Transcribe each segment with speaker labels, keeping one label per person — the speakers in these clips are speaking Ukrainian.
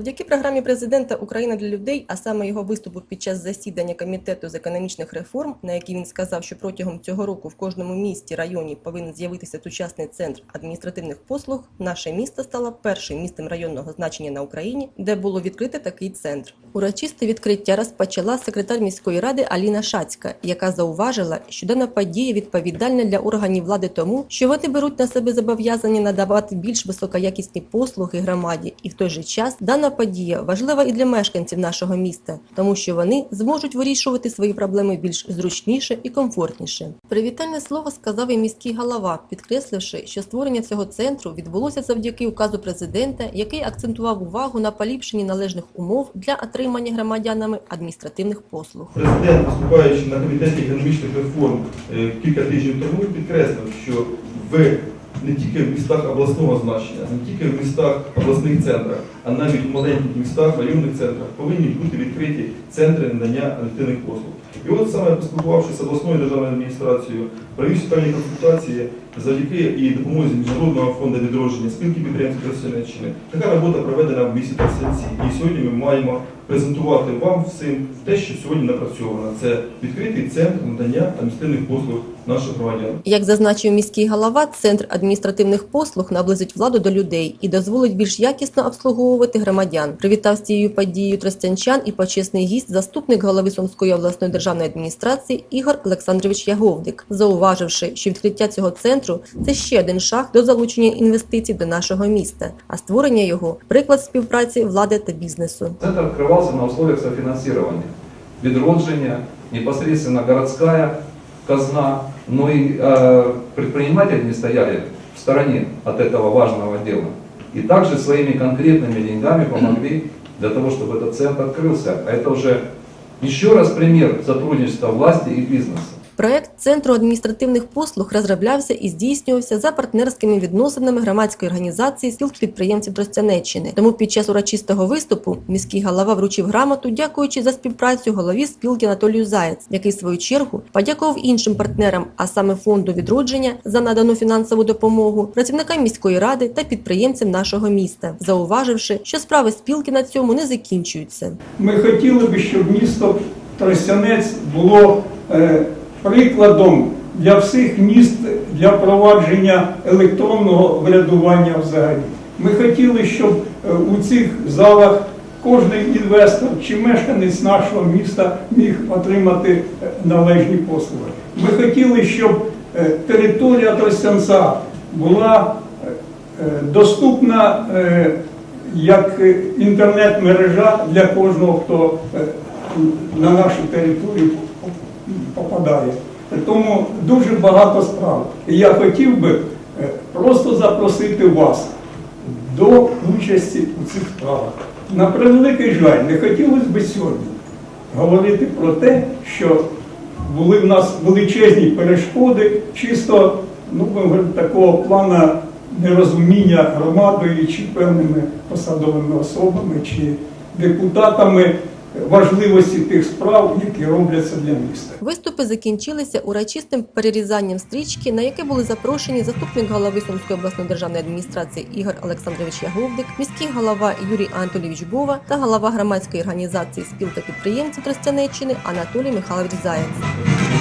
Speaker 1: Завдяки програмі президента Україна для людей, а саме його виступу під час засідання комітету з економічних реформ, на якій він сказав, що протягом цього року в кожному місті районі повинен з'явитися сучасний центр адміністративних послуг. Наше місто стало першим містом районного значення на Україні, де було відкрите такий центр. Урочисте відкриття розпочала секретар міської ради Аліна Шацька, яка зауважила, що дана подія відповідальна для органів влади тому, що вони беруть на себе зобов'язання надавати більш високоякісні послуги громаді, і в той же час дана подія важлива і для мешканців нашого міста, тому що вони зможуть вирішувати свої проблеми більш зручніше і комфортніше. Привітальне слово сказав і міський голова, підкресливши, що створення цього центру відбулося завдяки указу президента, який акцентував увагу на поліпшенні належних умов для отримання громадянами адміністративних послуг.
Speaker 2: Президент, виступаючи на комітеті економічних реформ е, кілька тижнів тому, підкреслив, що в не тільки в містах обласного значення, не тільки в містах обласних центрах, а навіть в маленьких містах, районних центрах повинні бути відкриті центри надання адміністративних послуг. І от саме поспілкувавшись з обласною державною адміністрацією, провів спеціальні консультації завдяки і допомозі Міжнародного фонду відродження спілки підприємців Херсонщини. Така робота проведена в місті Тарсянці. І сьогодні ми маємо презентувати вам всім те, що сьогодні напрацьовано. Це відкритий центр надання адміністративних послуг наших громадян.
Speaker 1: Як зазначив міський голова, центр адміністративних послуг наблизить владу до людей і дозволить більш якісно обслуговувати громадян. Привітав з цією подією тростянчан і почесний гість, заступник голови Сумської обласної державної адміністрації Ігор Олександрович Яговдик, зауваживши, що відкриття цього центру це ще один шаг до залучення інвестицій до нашого міста, а створення його приклад співпраці влади та бізнесу.
Speaker 3: Центр открывался на условиях софинансирования. Відродження, непосредственно городская казна, но и э, предприниматели не стояли в стороне от этого важного дела. И также своими конкретными деньгами помогли для того, чтобы этот центр открылся. А это уже еще раз пример сотрудничества власти и бизнеса.
Speaker 1: Проект центру адміністративних послуг розроблявся і здійснювався за партнерськими відносинами громадської організації спілки підприємців Тростянеччини. Тому під час урочистого виступу міський голова вручив грамоту, дякуючи за співпрацю голові спілки Анатолію Заєць, який в свою чергу подякував іншим партнерам, а саме фонду відродження за надану фінансову допомогу, працівникам міської ради та підприємцям нашого міста, зауваживши, що справи спілки на цьому не закінчуються.
Speaker 4: Ми хотіли би, щоб місто Тростянець було е, прикладом для всіх міст для впровадження електронного врядування взагалі. Ми хотіли, щоб е, у цих залах кожен інвестор чи мешканець нашого міста міг отримати е, належні послуги. Ми хотіли, щоб е, територія Тростянця була доступна як інтернет-мережа для кожного, хто на нашу територію попадає. Тому дуже багато справ. І я хотів би е, просто запросити вас до участі у цих справах. На превеликий жаль, не хотілося б сьогодні говорити про те, що були в нас величезні перешкоди, чисто ну, такого плану нерозуміння громадою чи певними посадовими особами чи депутатами важливості тих справ, які робляться для міста.
Speaker 1: Виступи закінчилися урочистим перерізанням стрічки, на яке були запрошені заступник голови Сумської обласної державної адміністрації Ігор Олександрович Яговдик, міський голова Юрій Анатолійович Бова та голова громадської організації спілка підприємців Тростянеччини Анатолій Михайлович Заєць.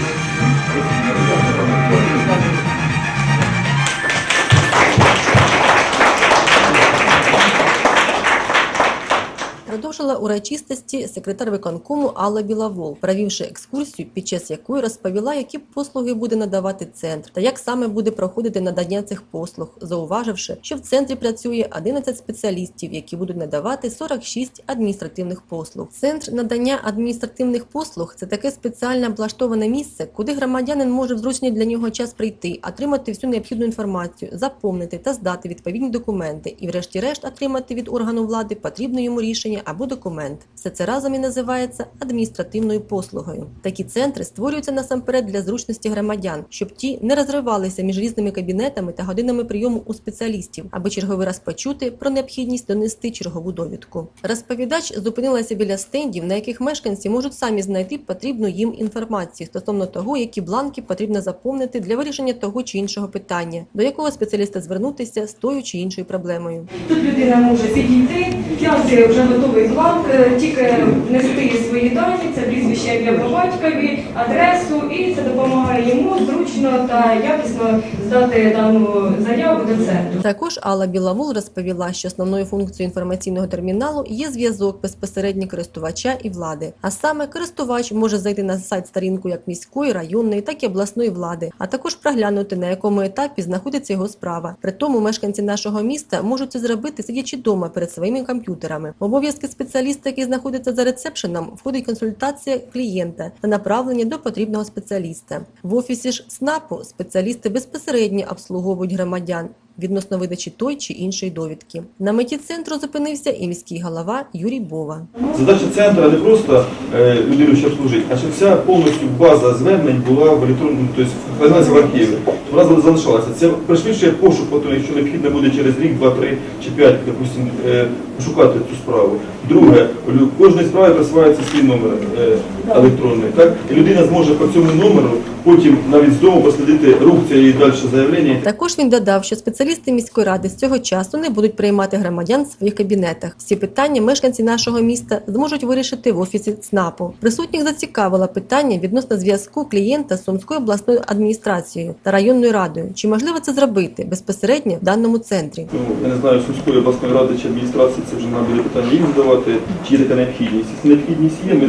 Speaker 1: Продовжила урочистості секретар виконкому Алла Білавол, провівши екскурсію, під час якої розповіла, які послуги буде надавати центр та як саме буде проходити надання цих послуг, зауваживши, що в центрі працює 11 спеціалістів, які будуть надавати 46 адміністративних послуг. Центр надання адміністративних послуг це таке спеціально облаштоване місце, куди громадянин може в зручний для нього час прийти, отримати всю необхідну інформацію, заповнити та здати відповідні документи і, врешті-решт, отримати від органу влади потрібне йому рішення або документ. Все це разом і називається адміністративною послугою. Такі центри створюються насамперед для зручності громадян, щоб ті не розривалися між різними кабінетами та годинами прийому у спеціалістів, аби черговий раз почути про необхідність донести чергову довідку. Розповідач зупинилася біля стендів, на яких мешканці можуть самі знайти потрібну їм інформацію стосовно того, які бланки потрібно заповнити для вирішення того чи іншого питання, до якого спеціаліста звернутися з тою чи іншою проблемою.
Speaker 5: Тут людина може підійти, взяти вже готовий бланк, е, тільки внести свої це прізвище ім'я по батькові, адресу, і це допомагає йому зручно та якісно здати дану заяву до центру.
Speaker 1: Також Алла Білавул розповіла, що основною функцією інформаційного терміналу є зв'язок безпосередньо користувача і влади. А саме користувач може зайти на сайт сторінку як міської, районної, так і обласної влади, а також проглянути на якому етапі знаходиться його справа. При тому мешканці нашого міста можуть це зробити сидячи вдома перед своїми комп'ютерами. Обов'язки спеціаліста, який знаходиться за рецепшеном, входить консультація клієнта та направлення до потрібного спеціаліста. В офісі ж СНАПу спеціалісти безпосередньо обслуговують громадян відносно видачі той чи іншої довідки. На меті центру зупинився і міський голова Юрій Бова.
Speaker 2: Задача центру не просто е, людину ще обслужити, а щоб вся повністю база звернень була в електронному, тобто в архіві. Вона залишалася. Це пришвидшує пошук, якщо необхідно буде через рік, два, три чи п'ять, допустим, е, шукати цю справу. Друге, у кожної справи присвається свій номер е, електронний. Так? І людина зможе по цьому номеру потім навіть з дому послідити рух цієї далі заявлення.
Speaker 1: Також він додав, що спеціалісти міської ради з цього часу не будуть приймати громадян в своїх кабінетах. Всі питання мешканці нашого міста зможуть вирішити в офісі ЦНАПу. Присутніх зацікавило питання відносно зв'язку клієнта з Сумською обласною адміністрацією та районною радою. Чи можливо це зробити безпосередньо в даному центрі?
Speaker 2: Ну, я не знаю, Сумської обласної ради чи адміністрації це вже треба буде питання їм задавати, чи є така необхідність. Якщо необхідність є, ми,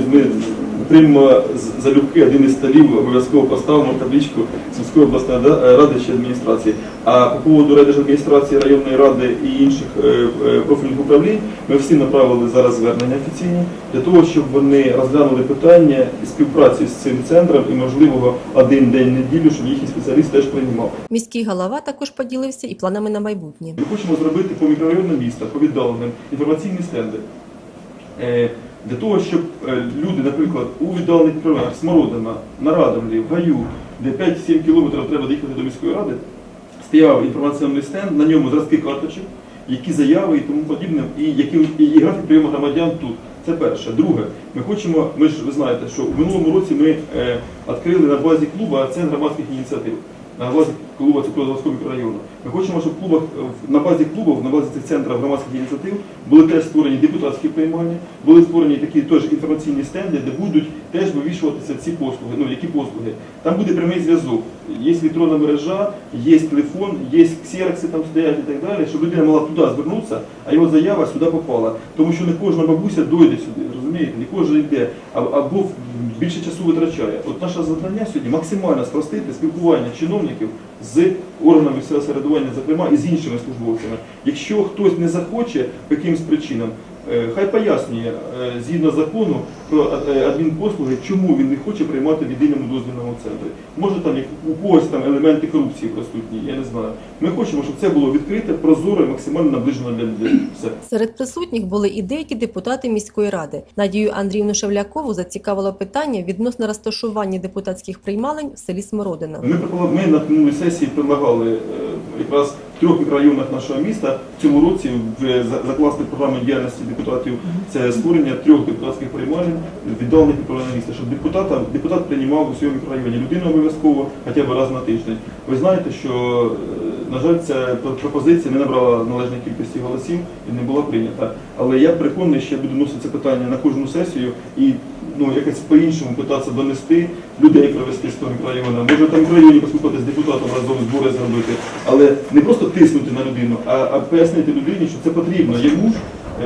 Speaker 2: ми приймемо залюбки один із столів, обов'язково поставимо табличку Сумської обласної ради чи адміністрації. А по поводу райдержадміністрації, районної ради і інших е, е, профільних управлінь, ми всі направили зараз звернення офіційні для того, щоб вони розглянули питання співпраці з цим центром і, можливо, один день неділю, щоб їхній спеціаліст теж приймав.
Speaker 1: Міський голова також поділився і планами на майбутнє.
Speaker 2: Ми хочемо зробити по мікрорайонам міста, по віддаленим інформаційні стенди. Для того, щоб е, люди, наприклад, у віддалених мікрорайонах, Смородина, на Радомлі, в Гаю, де 5-7 кілометрів треба доїхати до міської ради, стояв інформаційний стенд, на ньому зразки карточок, які заяви і тому подібне, і, які, і, і графік прийому громадян тут. Це перше. Друге, ми хочемо, ми ж ви знаєте, що в минулому році ми е, відкрили на базі клубу центр громадських ініціатив. Клуба Цукрозаводського мікрорайону. Ми хочемо, щоб клубах, е, на базі клубів, на базі цих центрів громадських ініціатив були теж створені депутатські приймальні, були створені такі теж інформаційні стенди, де будуть теж вивішуватися ці послуги. Ну які послуги? Там буде прямий зв'язок. Є електронна мережа, є телефон, є ксерокси там стоять і так далі, щоб людина могла туди звернутися, а його заява сюди попала. Тому що не кожна бабуся дойде сюди, розумієте? Не кожен йде, або більше часу витрачає. От наше завдання сьогодні максимально спростити спілкування чиновників з органами місцевого самоврядування, зокрема і з іншими службовцями. Якщо хтось не захоче по якимось причинам, хай пояснює е, згідно закону про е, адмінпослуги, чому він не хоче приймати в єдиному дозвільному центрі. Може там у когось там елементи корупції присутні, я не знаю. Ми хочемо, щоб це було відкрите, прозоро і максимально наближено для людей. Все.
Speaker 1: Серед присутніх були і деякі депутати міської ради. Надію Андріївну Шевлякову зацікавило питання відносно розташування депутатських приймалень в селі Смородина.
Speaker 2: Ми, ми на минулій сесії предлагали е, якраз трьох мікрорайонах нашого міста. В цьому році в закласти програму діяльності депутатів це створення трьох депутатських приймалень віддалених мікрорайонах міста, щоб депутата, депутат приймав у своєму мікрорайоні. Людину обов'язково хоча б раз на тиждень. Ви знаєте, що, е, на жаль, ця пропозиція не набрала належної кількості голосів і не була прийнята. Але я переконаний, що я буду носити це питання на кожну сесію і ну, якось по-іншому питатися донести людей привести з того мікрорайону. Може там районі поспілкуватися з депутатом разом збори зробити, але не просто тиснути на людину, а, а пояснити людині, що це потрібно йому,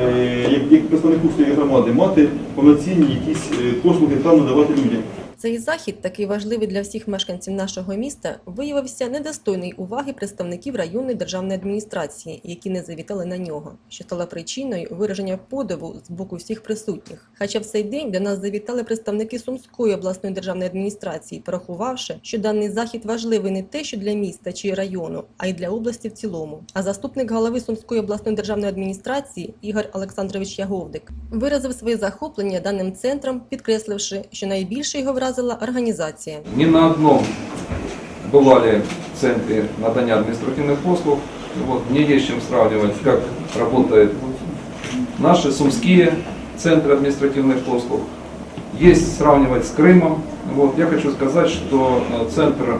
Speaker 2: е, як, як представнику своєї громади, мати повноцінні якісь е, послуги там надавати людям.
Speaker 1: Цей захід, такий важливий для всіх мешканців нашого міста, виявився недостойний уваги представників районної державної адміністрації, які не завітали на нього, що стало причиною вираження подиву з боку всіх присутніх. Хоча в цей день до нас завітали представники Сумської обласної державної адміністрації, порахувавши, що даний захід важливий не те, що для міста чи району, а й для області в цілому. А заступник голови Сумської обласної державної адміністрації Ігор Олександрович Яговдик виразив своє захоплення даним центром, підкресливши, що найбільше його вразила організація.
Speaker 3: Ни на одном бывали в центре надания административных послуг. Вот, мне есть чем сравнивать, как работают наши сумские центры административных послуг. Есть сравнивать с Крымом. Вот, я хочу сказать, что центр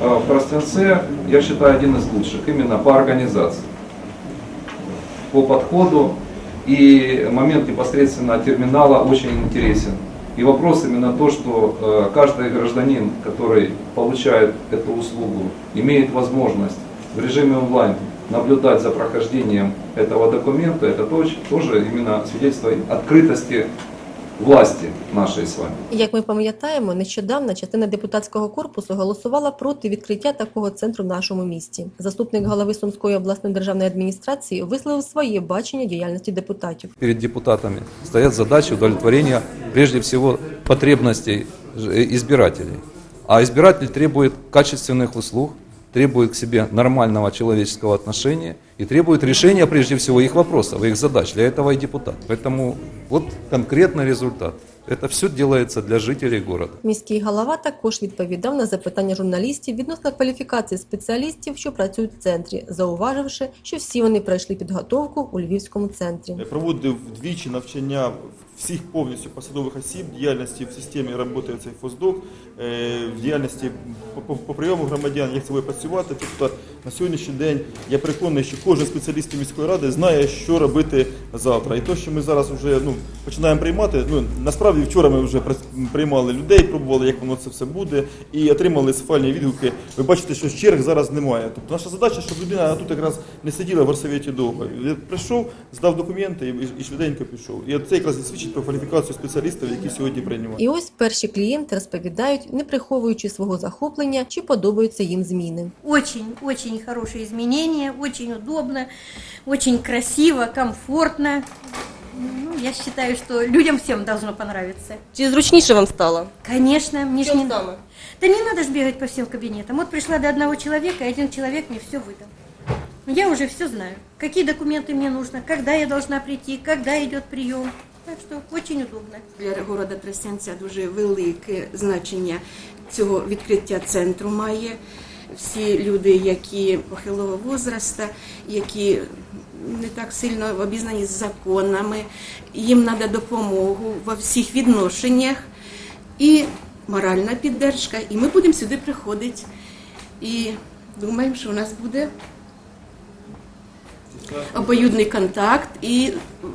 Speaker 3: в Тростенце, я считаю, один из лучших именно по организации, по подходу. И момент непосредственно терминала очень интересен. И вопрос именно то, что э, каждый гражданин, который получает эту услугу, имеет возможность в режиме онлайн наблюдать за прохождением этого документа, это тоже именно свидетельство открытости власти нашей с вами.
Speaker 1: Як ми пам'ятаємо, нещодавно частина депутатського корпусу голосувала проти відкриття такого центру в нашому місті. Заступник голови Сумської обласної державної адміністрації висловив своє бачення діяльності депутатів.
Speaker 3: Перед депутатами стоят задачи удовлетворения прежде всего потребностей избирателей. А избиратель требует качественных услуг, требует к себе нормального человеческого отношения и требует решения прежде всего их вопросов, их задач. Для этого и депутат. Поэтому вот конкретный результат. Это все делается для жителей города.
Speaker 1: Міський голова також відповідав на запитання журналістів відносно кваліфікації спеціалістів, що працюють в центрі, зауваживши, що всі вони пройшли підготовку у Львівському центрі.
Speaker 2: Проводив двічі навчання всіх повністю посадових осіб, діяльності в системі роботи цей ФОЗДОК, е, в діяльності по, прийому громадян, як це буде працювати. Тобто на сьогоднішній день я переконаний, що кожен спеціаліст міської ради знає, що робити завтра. І те, що ми зараз вже ну, починаємо приймати, ну насправді вчора ми вже приймали людей, пробували, як воно це все буде, і отримали сфальні відгуки. Ви бачите, що черг зараз немає. Тобто наша задача, щоб людина тут якраз не сиділа в горсовєті довго. Я прийшов, здав документи і, і швиденько пішов. І це якраз і свідчить про кваліфікацію спеціалістів, які сьогодні приймають.
Speaker 1: І ось перші клієнти розповідають, не приховуючи свого захоплення, чи подобаються їм зміни.
Speaker 6: Очень-очень хорошие изменения, очень удобно, очень красиво, комфортно. Ну, я считаю, что людям всем должно понравиться.
Speaker 1: Чи зручніше вам стало?
Speaker 6: Конечно, мне ж не...
Speaker 1: саме?
Speaker 6: Да не надо ж бегать по всем кабинетам. Вот пришла до одного человека, и один человек мне все выдал. Я уже все знаю. Какие документы мне нужно, когда я должна прийти, когда идет прием. Так что очень удобно.
Speaker 7: Для города Тростянця дуже велике значення цього відкриття центру має. Всі люди, які похилого возраста, які не так сильно обізнані з законами, їм треба допомогу во всіх відношеннях і моральна піддержка. І ми будемо сюди приходити. І думаємо, що у нас буде обоюдний контакт і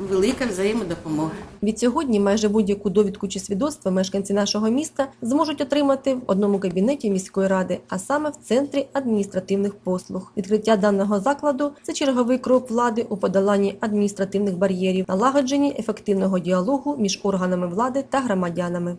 Speaker 7: велика взаємодопомога.
Speaker 1: Відсьогодні майже будь-яку довідку чи свідоцтво мешканці нашого міста зможуть отримати в одному кабінеті міської ради, а саме в центрі адміністративних послуг. Відкриття даного закладу це черговий крок влади у подоланні адміністративних бар'єрів, налагодженні ефективного діалогу між органами влади та громадянами.